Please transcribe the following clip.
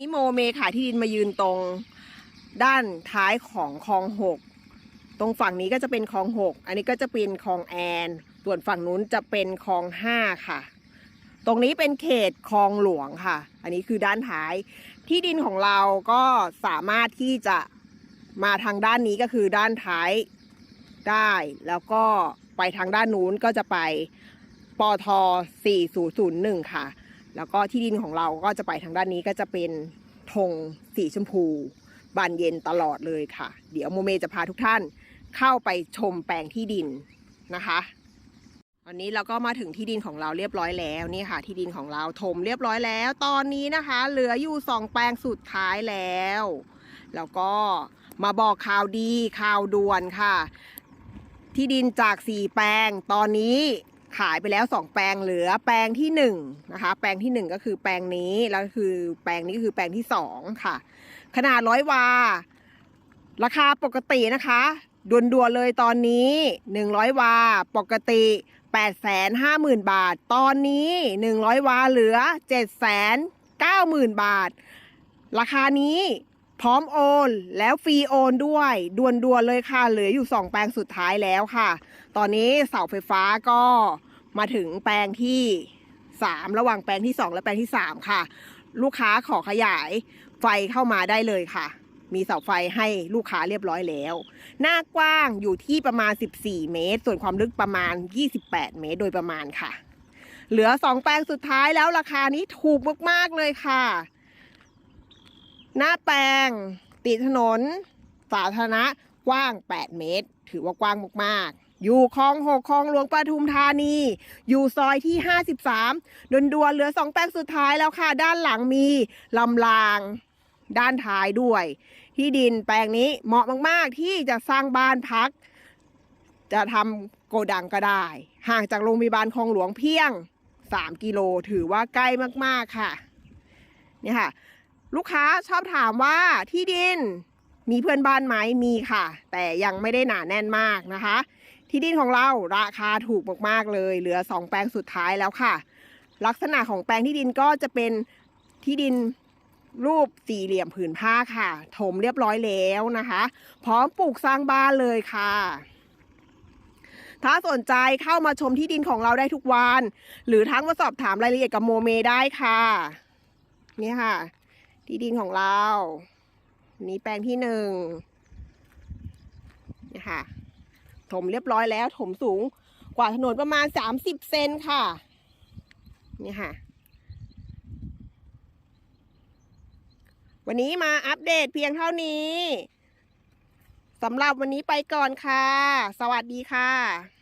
นี่โมเมค่ะที่ดินมายืนตรงด้านท้ายของคลองหกตรงฝั่งนี้ก็จะเป็นคลองหกอันนี้ก็จะเป็นคลองแอน ส่วนฝั่งนู้นจะเป็นคลองห้าค่ะ ตรงนี้เป็นเขตคลองหลวงค่ะ อันนี้คือด้านท้าย ที่ดินของเราก็สามารถที่จะมาทางด้านนี้ก็คือด้านท้ายได้ แล้วก็ไปทางด้านนู้นก็จะไปปท4001 ค่ะ แล้วก็ที่ดินของเราก็จะไปทางด้านนี้ก็จะเป็นธงสีชมพู บานเย็นตลอดเลยค่ะ เดี๋ยวโมเมจะพาทุกท่านเข้าไปชมแปลงที่ดินนะคะวันนี้เราก็มาถึงที่ดินของเราเรียบร้อยแล้วนี่ค่ะ ที่ดินของเราถมเรียบร้อยแล้ว ตอนนี้นะคะ เหลืออยู่สองแปลงสุดท้ายแล้ว แล้วก็มาบอกข่าวดีข่าวด่วนค่ะ ที่ดินจากสี่แปลงตอนนี้ ขายไปแล้วสองแปลงเหลือแปลงที่หนึ่งนะคะแปลงที่หนึ่งก็คือแปลงนี้แล้วคือแปลงนี้คือแปลงที่สองค่ะ ขนาดร้อยวา ราคาปกตินะคะด่วนๆเลยตอนนี้ 100 วา ปกติ 850,000 บาท ตอนนี้ 100 วาเหลือ 790,000 บาท ราคานี้ พร้อมโอน แล้วฟรีโอนด้วยด่วนๆเลยค่ะ เหลืออยู่ 2 แปลงสุดท้ายแล้วค่ะ ตอนนี้เสาไฟฟ้าก็มาถึงแปลงที่ 3 ระหว่างแปลงที่ 2 และแปลงที่ 3 ค่ะ ลูกค้าขอขยายไฟเข้ามาได้เลยค่ะ มีเสาไฟให้ลูกค้าเรียบร้อยแล้ว หน้ากว้างอยู่ที่ประมาณ 14 เมตร ส่วนความลึกประมาณ 28 เมตรโดยประมาณค่ะ เหลือ 2 แปลงสุดท้ายแล้วราคานี้ถูกมากๆเลยค่ะ หน้าแปลงติดถนน สาธารณะกว้าง 8 เมตร ถือว่ากว้างมากๆ อยู่คลองหกคลองหลวงปทุมธานี อยู่ซอยที่ 53ดนดวนเหลือ2แปลงสุดท้ายแล้วค่ะ ด้านหลังมีลำราง ด้านท้ายด้วย ที่ดินแปลงนี้เหมาะมากๆ ที่จะสร้างบ้านพัก จะทำโกดังก็ได้ ห่างจากโรงพยาบาลคลองหลวงเพียง 3 กิโลถือว่าใกล้มากๆค่ะ เนี่ยค่ะ ลูกค้าชอบถามว่าที่ดินมีเพื่อนบ้านไหมมีค่ะ แต่ยังไม่ได้หนาแน่นมากนะคะ ที่ดินของเราราคาถูกมากๆเลย เหลือ 2 แปลงสุดท้ายแล้วค่ะ ลักษณะของแปลงที่ดินก็จะเป็นที่ดินรูปสี่เหลี่ยมผืนผ้าค่ะ ถมเรียบร้อยแล้วนะคะ พร้อมปลูกสร้างบ้านเลยค่ะ ถ้าสนใจเข้ามาชมที่ดินของเราได้ทุกวัน หรือทั้งมาสอบถามรายละเอียดกับโมเมได้ค่ะ นี่ค่ะ ที่ดินของเรานี่แปลงที่หนึ่งนี่ค่ะถมเรียบร้อยแล้ว ถมสูงกว่าถนนประมาณ30เซนค่ะ นี่ค่ะ วันนี้มาอัปเดตเพียงเท่านี้สำหรับวันนี้ไปก่อนค่ะ สวัสดีค่ะ